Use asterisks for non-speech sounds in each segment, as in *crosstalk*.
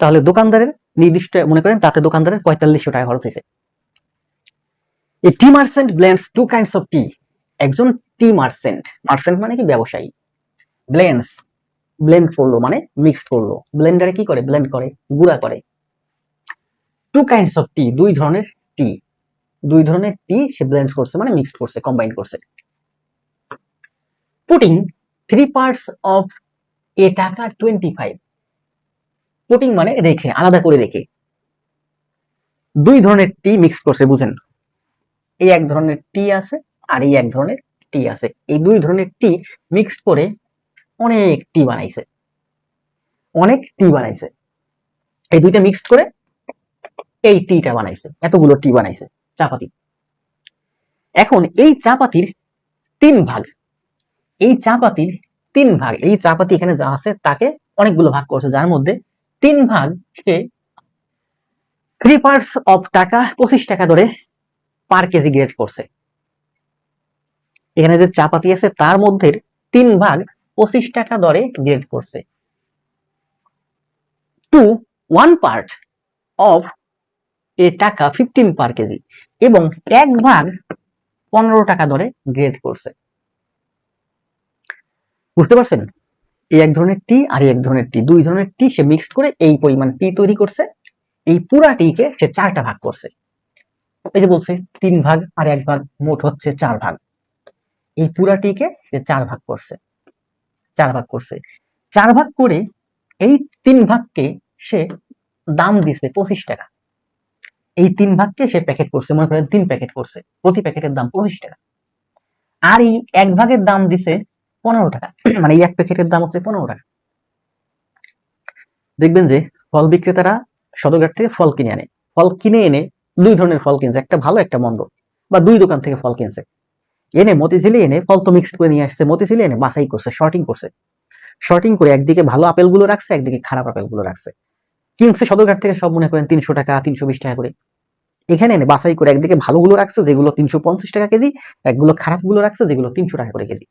তাহলে দোকানদারের নির্দিষ্ট, মনে করেন তাতে দোকানদারের পঁয়তাল্লিশশো টাকা খরচ হয়েছে। এই tea merchant blends two kinds of tea একজন টি মার্সেন্ট মার্সেন্ট মানে কি? ব্যবসায়ী। ব্লেন্ডস ব্লেন্ড করল মানে মিক্সড করল। ব্লেন্ডারে কি করে? ব্লেন্ড করে, গুঁড়া করে। টু কাইন্ডস অফ টি দুই ধরনের টি দুই ধরনের টি সে ব্লেন্ড করছে মানে মিক্সড করছে কম্বাইন করছে। Putting three parts of a taka twenty five putting মানে রেখে, আলাদা করে রেখে। দুই ধরনের টি মিক্স করছে, বুঝেন। এই এক ধরনের টি আছে আর এই এক ধরনের টি আছে। এই দুই ধরনের টি মিক্স করে অনেক টি বানাইছে। অনেক টি বানাইছে। এই দুইটা মিক্সড করে এই টিটা বানাইছে। এতগুলো টি বানাইছে চাপাতি। এখন এই চাপাতির তিন ভাগ, এই চাপাতির তিন ভাগ, এই চাপাতি এখানে যা আছে তাকে অনেকগুলো ভাগ করছে, যার মধ্যে তিন ভাগ সে থ্রি পার্টস অফ টাকা, পঁচিশ টাকা ধরে পার কেজি গ্রেড করছে। এখানে যে চাপাতি আছে, তার মধ্যে তিন ভাগ পঁচিশ টাকা দরে গ্রেড করছে। To one part of a taka fifteen per KG এবং এক ভাগ পনেরো টাকা দরে গ্রেড করছে। বুঝতে পারছেন? এই এক ধরনের টি আর এক ধরনের টি। দুই ধরনের টি সে মিক্সড করে এই পরিমাণ টি তৈরি করছে। এই পুরা টিকে সে চারটা ভাগ করছে। এই যে বলছে, তিন ভাগ আর এক ভাগ, মোট হচ্ছে চার ভাগ। এই পুরা টিকে সে চার ভাগ করছে। চার ভাগ করছে। চার ভাগ করে এই তিন ভাগকে সে দাম দিছে পঁচিশ টাকা। এই তিন ভাগকে সে প্যাকেট করছে, মনে করেন তিন প্যাকেট করছে। প্রতি প্যাকেটের দাম পঁচিশ টাকা। আর এই এক ভাগের দাম দিছে পনেরো টাকা। *clears throat* মানে এক প্যাকেটের দাম হচ্ছে পনেরো টাকা। দেখবেন যে ফল বিক্রেতারা সদরঘাট থেকে ফল কিনে আনে। ফল কিনে এনে দুই ধরনের ফল কিনছে, একটা ভালো, একটা মন্দ। বা দুই দোকান থেকে ফল কিনছে। এনে মতিঝিলে এনে ফল তো মিক্সড করে নিয়ে আসছে, মতিঝিলে এনে বাছাই করছে শর্টিং করছে। শর্টিং করে একদিকে ভালো আপেলগুলো রাখছে, একদিকে খারাপ আপেলগুলো রাখছে। কিনছে সদরঘাট থেকে সব মনে করেন তিনশো টাকা, তিনশো বিশ টাকা করে। এখানে এনে বাছাই করে একদিকে ভালোগুলো রাখছে, যেগুলো তিনশো পঞ্চাশ টাকা কেজি, একগুলো খারাপগুলো রাখছে, যেগুলো তিনশো টাকা করে কেজি।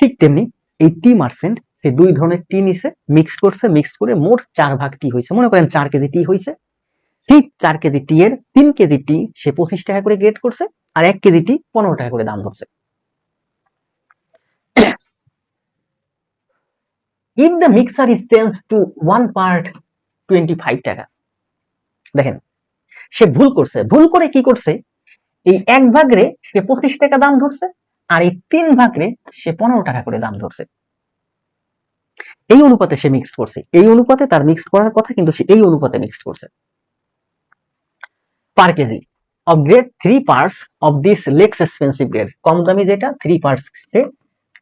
ঠিক তেমনি এই টি মার্সেন্ট সে দুই ধরনের টি নিছে মিক্সড করছে মিক্সড করে মোট চার ভাগ টি হয়েছে। মনে করেন চার কেজি টি হয়েছে। ঠিক চার কেজি টি এর তিন কেজি টি সে পঁচিশ টাকা করে গ্রেড করছে আর এক কেজি টি পনেরো টাকা করে দাম ধরছে। If the mixer is change to one part twenty five taka. দেখেন, সে ভুল করছে। ভুল করে কি করছে? এই এক ভাগরে সে পঁচিশ টাকা দাম ধরছে আর এই তিন ভাগরে সে পনেরো টাকা করে দাম ধরছে। এই অনুপাতে সে মিক্সড করছে। এই অনুপাতে তার মিক্সড করার কথা কিন্তু সে এই অনুপাতে মিক্সড করছে। Per KG of grade three parts of this less expensive grade কম দামি যেটা থ্রি পার্টস সে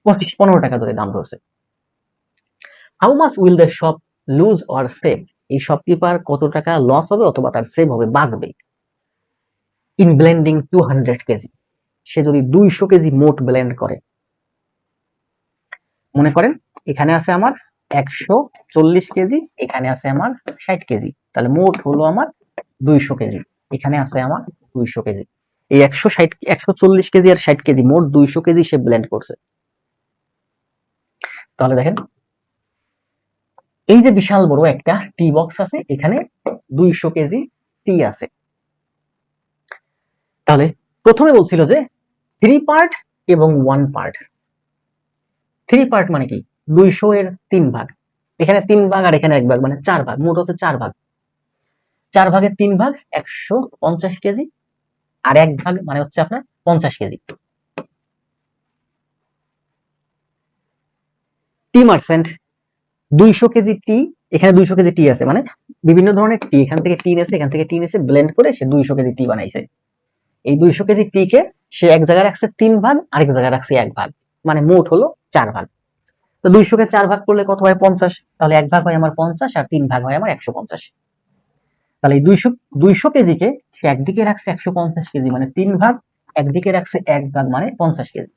পঁচিশ, পনেরো টাকা ধরে দাম ধরছে। How much will the shop lose or save এই শপকিপার কত টাকা লস হবে অথবা তার সেভ হবে বাঁচবে in blending two hundred KG সে যদি দুইশো কেজি মোট ব্লেন্ড করে। মনে করেন, এখানে আছে আমার একশো চল্লিশ কেজি, এখানে আছে আমার ষাট কেজি। তাহলে মোট হলো আমার দুইশো কেজি। এখানে আছে আমার দুইশো কেজি। এই একশো ষাট, একশো চল্লিশ কেজি আর ষাট কেজি, মোট দুইশো কেজি সে ব্লেন্ড করছে। তাহলে দেখেন, এই যে বিশাল বড় একটা টি বক্স আছে, এখানে দুইশো কেজি টি আছে। তাহলে প্রথমে বলছিল যে থ্রি পার্ট এবং ওয়ান পার্ট থ্রি পার্ট মানে কি? দুইশো এর তিন ভাগ। এখানে তিন ভাগ আর এখানে এক ভাগ মানে চার ভাগ, মোট হচ্ছে চার ভাগ। চার ভাগের তিন ভাগ একশো পঞ্চাশ কেজি আর এক ভাগ মানে হচ্ছে আপনার পঞ্চাশ কেজি। টি মার্সেন্ট দুইশো কেজি টি এখানে দুইশো কেজি টি আছে মানে বিভিন্ন ধরনের টি এখান থেকে টি নেছে এখান থেকে টি নেছে ব্লেন্ড করে সে দুইশো কেজি টি বানাইছে। এই দুইশো কেজি টি কে সে এক জায়গায় রাখছে তিন ভাগ, আরেক জায়গায় রাখছে এক ভাগ। মানে মোট হলো চার ভাগ। তো দুইশো কে চার ভাগ করলে কত হয় পঞ্চাশ? তাহলে এক ভাগ হয় আমার পঞ্চাশ আর তিন ভাগ হয় আমার একশো পঞ্চাশ। তাহলে দুইশো দুইশো কেজিকে সে একদিকে রাখছে একশো পঞ্চাশ কেজি মানে তিন ভাগ, একদিকে রাখছে এক ভাগ মানে পঞ্চাশ কেজি।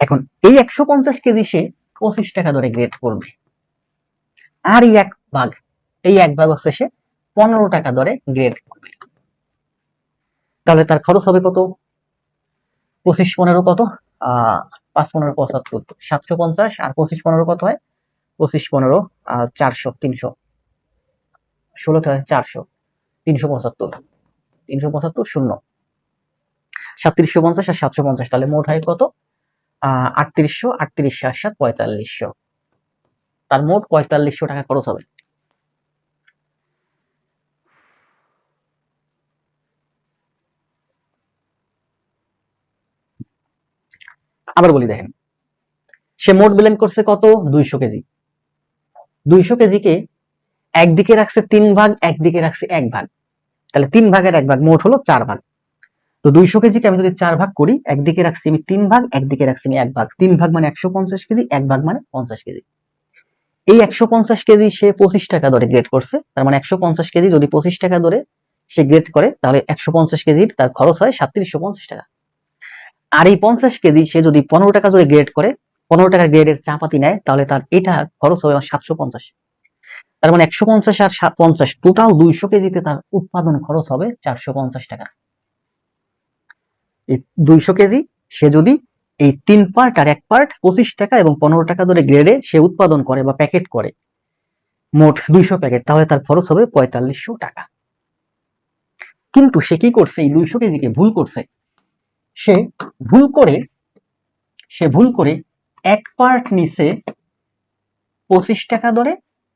এখন এই একশো পঞ্চাশ কেজি সে পঁচিশ টাকা ধরে গ্রেড করবে। আর এই এক ভাগ, এই এক ভাগ হচ্ছে সে পনেরো টাকা ধরে গ্রেড করবে। তাহলে তার খরচ হবে কত? পঁচিশ পনেরো কত? পাঁচ পনেরো পঁচাত্তর। সাতশো পঞ্চাশ আর পঁচিশ পনেরো কত হয়? পঁচিশ পনেরো চারশো, তিনশো। ষোলো চারশো, তিনশো পঁচাত্তর। তিনশো পঁচাত্তর শূন্য। সাতত্রিশশো পঞ্চাশ আর সাতশো পঞ্চাশ, তাহলে মোট হয় কত? আটত্রিশশো আটত্রিশ সাত সাত পঁয়তাল্লিশশো। তার মোট পঁয়তাল্লিশশো টাকা খরচ হবে। আবার বলি দেখেন, সে মোট ব্লেন্ড করছে কত? দুইশো কেজি। দুইশো কেজিকে একদিকে রাখছে তিন ভাগ, একদিকে রাখছে এক ভাগ। তাহলে তিন ভাগের এক ভাগ মোট হলো চার ভাগ। তো দুইশো কেজিকে আমি যদি চার ভাগ করি, একদিকে রাখছি আমি তিন ভাগ, একদিকে রাখছি আমি এক ভাগ। তিন ভাগ মানে একশো পঞ্চাশ কেজি, এক ভাগ মানে পঞ্চাশ কেজি। এই একশো পঞ্চাশ কেজি সে পঁচিশ টাকা দরে গ্রেড করছে, তার মানে একশো পঞ্চাশ কেজি যদি পঁচিশ টাকা দরে সে গ্রেড করে, তাহলে একশো পঞ্চাশ কেজির তার খরচ হয় সাতত্রিশশো পঞ্চাশ টাকা। আর এই পঞ্চাশ কেজি সে যদি পনেরো টাকা দরে গ্রেড করে, পনেরো টাকা গ্রেডের চাপাতি নেয়, তাহলে তার এটা খরচ হবে সাতশো পঞ্চাশ। তার মানে একশো পঞ্চাশ আর পঞ্চাশ টোটাল দুইশো কেজিতে তার উৎপাদন খরচ হবে চারশো পঞ্চাশ টাকা। এই দুইশো কেজি সে যদি এই তিন পার্ট আর এক পার্ট পঁচিশ টাকা এবং পনেরো টাকা ধরে গ্রেডে সে উৎপাদন করে বা প্যাকেট করে, মোট দুইশো প্যাকেট তাহলে তার খরচ হবে পঁয়তাল্লিশশো টাকা। কিন্তু সে কি করছে? এই দুইশো কেজিকে ভুল করছে। সে ভুল করে, সে ভুল করে এক পার্ট নিচে পঁচিশ টাকা ধরে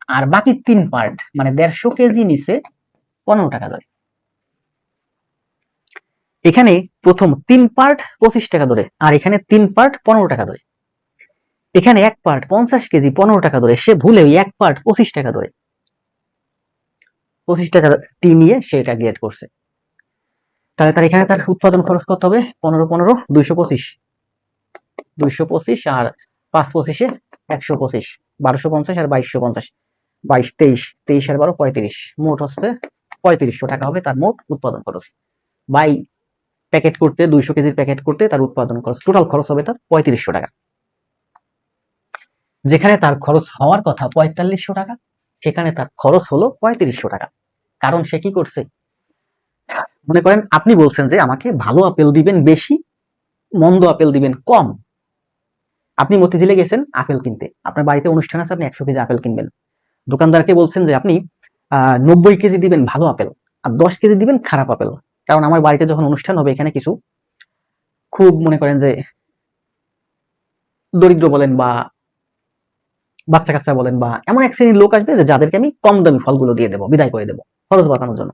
আর বাকি তিন পার্ট মানে দেড়শো কেজি নিচে পনেরো টাকা ধরে। এখানে প্রথম তিন পার্ট পঁচিশ টাকা ধরে আর এখানে তিন পার্ট পনেরো টাকা ধরে। এখানে এক পার্ট পঞ্চাশ কেজি পনেরো টাকা ধরে, সে ভুলে ওই এক পার্ট পঁচিশ টাকা ধরে। পঁচিশ টাকা টি নিয়ে সে এটা গ্রেড করছে। তাহলে তার এখানে তার উৎপাদন খরচ কত হবে? পনেরো পনেরো, দুইশো পঁচিশ। দুইশো পঁচিশ আর পাঁচ পঁচিশে একশো পঁচিশ। বারোশো পঞ্চাশ আর বাইশশো পঞ্চাশ। বাইশ, তেইশ তেইশ আর বারো, পঁয়ত্রিশ। মোট হচ্ছে পঁয়ত্রিশশো টাকা হবে তার মোট উৎপাদন খরচ। বাই প্যাকেট করতে, দুইশো কেজির প্যাকেট করতে তার উৎপাদন খরচ, টোটাল খরচ হবে তার পঁয়ত্রিশশো টাকা। যেখানে তার খরচ হওয়ার কথা পঁয়তাল্লিশশো টাকা সেখানে তার খরচ হলো পঁয়ত্রিশশো টাকা। কারণ সে কি করছে? মনে করেন আপনি বলছেন যে আমাকে ভালো আপেল দিবেন বেশি, মন্দ আপেল দিবেন কম। আপনি মতিঝিলে গেছেন আপেল কিনতে। আপনার বাড়িতে অনুষ্ঠান আছে, আপনি একশো কেজি আপেল কিনবেন। দোকানদারকে বলছেন যে আপনি নব্বই কেজি দিবেন ভালো আপেল আর দশ কেজি দিবেন খারাপ আপেল। কারণ আমার বাড়িতে যখন অনুষ্ঠান হবে, এখানে কিছু খুব মনে করেন যে দরিদ্র বলেন বা বাচ্চা কাচ্চা বলেন বা এমন এক শ্রেণির লোক আসবে যে যাদেরকে আমি কম দামি ফলগুলো দিয়ে দেবো, বিদায় করে দেবো খরচ বাঁচানোর জন্য।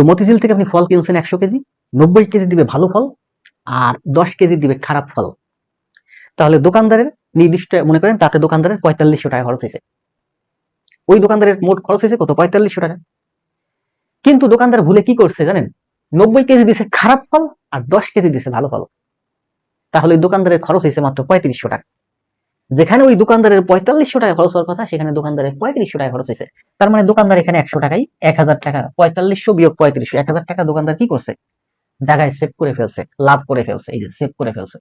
তো মতিঝিল থেকে আপনি ফল কিনছেন একশো কেজি, নব্বই কেজি দিবে ভালো ফল আর দশ কেজি দিবে খারাপ ফল। তাহলে দোকানদারের নির্দিষ্ট, মনে করেন তাতে দোকানদারের পঁয়তাল্লিশশো টাকা খরচ হয়েছে। ওই দোকানদারের মোট খরচ হয়েছে কত? পঁয়তাল্লিশশো টাকা। কিন্তু দোকানদার ভুলে কি করছে জানেন? নব্বই কেজি দিছে খারাপ ফল আর দশ কেজি দিছে ভালো ফল। তাহলে দোকানদারের খরচ হয়েছে মাত্র পঁয়ত্রিশশো টাকা। যেখানে ওই দোকানদারের পঁয়তাল্লিশশো টাকা খরচ হওয়ার কথা, সেখানে দোকানদারের পঁয়ত্রিশশো টাকা খরচ হয়েছে। তার মানে দোকানদার এখানে একশো টাকায় এক হাজার টাকা, পঁয়তাল্লিশশো বিয়োগ পঁয়ত্রিশশো, এক হাজার টাকা দোকানদার কি করছে? জায়গায় সেভ করে ফেলছে, লাভ করে ফেলছে, এই যে সেভ করে ফেলছে।